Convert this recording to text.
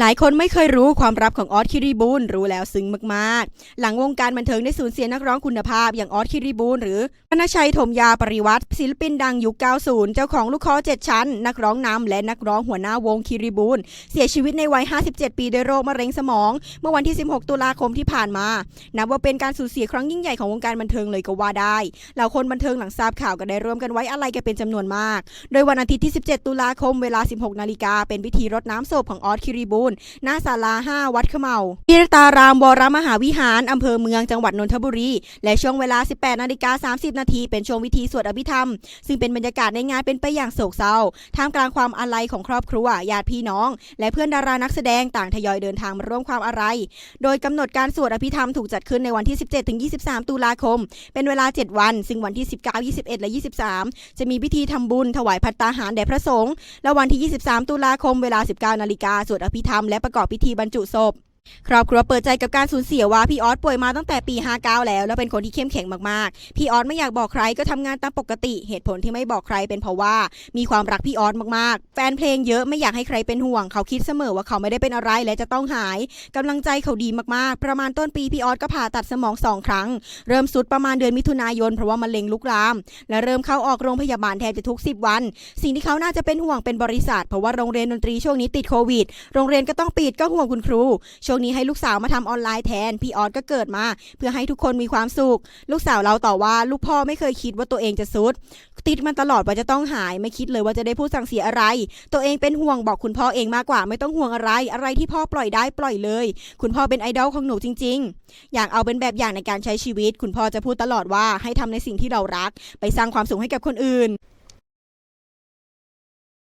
หลายคนไม่เคยรู้ความลับของออสคิริบูลรู้แล้วซึ้งมากๆ หลังวงการบันเทิงได้สูญเสียนักร้องคุณภาพอย่างออสคิริบูลหรือธนชัยถมยาปริวัติศิลปินดังยุค 90 เจ้าของลูกคอเจ็ดชั้น นักร้องนำและนักร้องหัวหน้าวงคิริบูลเสียชีวิตในวัย 57 ปีด้วยโรคมะเร็งสมอง เมื่อวันที่ 16 ตุลาคมที่ผ่านมา นับว่าเป็นการสูญเสียครั้งยิ่งใหญ่ของวงการบันเทิงเลยก็ว่าได้เหล่าคนบันเทิงหลังทราบข่าวก็ได้ร่วมกันไว้อะไรกันเป็นจำนวนมาก โดยวันอาทิตย์ที่ 17 ตุลาคมเวลา 16 นาฬิกาเป็นพิธีรดน้ำศพของออสคิริบูลหน้าศาลา 5 วัดขมเมาพิรตารามวรมหาวิหารอำเภอเมืองจังหวัดนนทบุรี และช่วงเวลา 18นาฬิกา30 นาทีเป็นช่วงวิธีสวดอภิธรรม ซึ่งเป็นบรรยากาศในงานเป็นไปอย่างโศกเศร้าท่ามกลางความอาลัยของครอบครัวญาติพี่น้อง และเพื่อนดารานักแสดงต่างทยอยเดินทางมาร่วมความอาลัยโดยกำหนดการสวดอภิธรรมถูกจัดขึ้นในวันที่ 17-23 ตุลาคม เป็นเวลา 7 วัน ซึ่งวันที่ 19 21 และ 23 จะมีพิธีทำบุญถวายพัตตาหารแด่พระสงฆ์และวันที่ 23 ตุลาคมเวลา 19นาฬิกาสวดอภิธรรมและประกอบพิธีบรรจุศพ ครอบครัวเปิดใจกับการสูญเสียว่าพี่ออสป่วยมาตั้งแต่ปี 59 แล้ว แล้วเป็นคนที่เข้มแข็งมากๆ พี่ออสไม่อยากบอกใครก็ทำงานตามปกติ เหตุผลที่ไม่บอกใครเป็นเพราะว่า มีความรักพี่ออสมากๆ แฟนเพลงเยอะไม่อยากให้ใครเป็นห่วง เขาคิดเสมอว่าเขาไม่ได้เป็นอะไรและจะต้องหายกำลังใจเขาดีมากๆ ประมาณต้นปีพี่ออสก็ผ่าตัดสมองสองครั้ง เริ่มสุดประมาณเดือนมิถุนายนเพราะว่ามะเร็งลุกลาม และเริ่มเข้าออกโรงพยาบาลแทบจะทุก 10 วัน สิ่งที่เขาน่าจะเป็นห่วงเป็นบริษัทเพราะว่าโรงเรียนดนตรีช่วงนี้ติดโควิด โรงเรียนก็ต้องปิดก็ห่วงคุณครูชวงนี้ให้ลูกสาวมาทำออนไลน์แทน พี่ออสก็เกิดมา เพื่อให้ทุกคนมีความสุข ลูกสาวเราต่อว่าลูกพ่อไม่เคยคิดว่าตัวเองจะสุด ติดมันตลอดว่าจะต้องหาย ไม่คิดเลยว่าจะได้พูดสั่งเสียอะไร ตัวเองเป็นห่วงบอกคุณพ่อเองมากกว่า ไม่ต้องห่วงอะไร อะไรที่พ่อปล่อยได้ปล่อยเลย คุณพ่อเป็นไอดอลของหนูจริง ๆ อยากเอาเป็นแบบอย่างในการใช้ชีวิต คุณพ่อจะพูดตลอดว่าให้ทำในสิ่งที่เรารัก ไปสร้างความสุขให้กับคนอื่น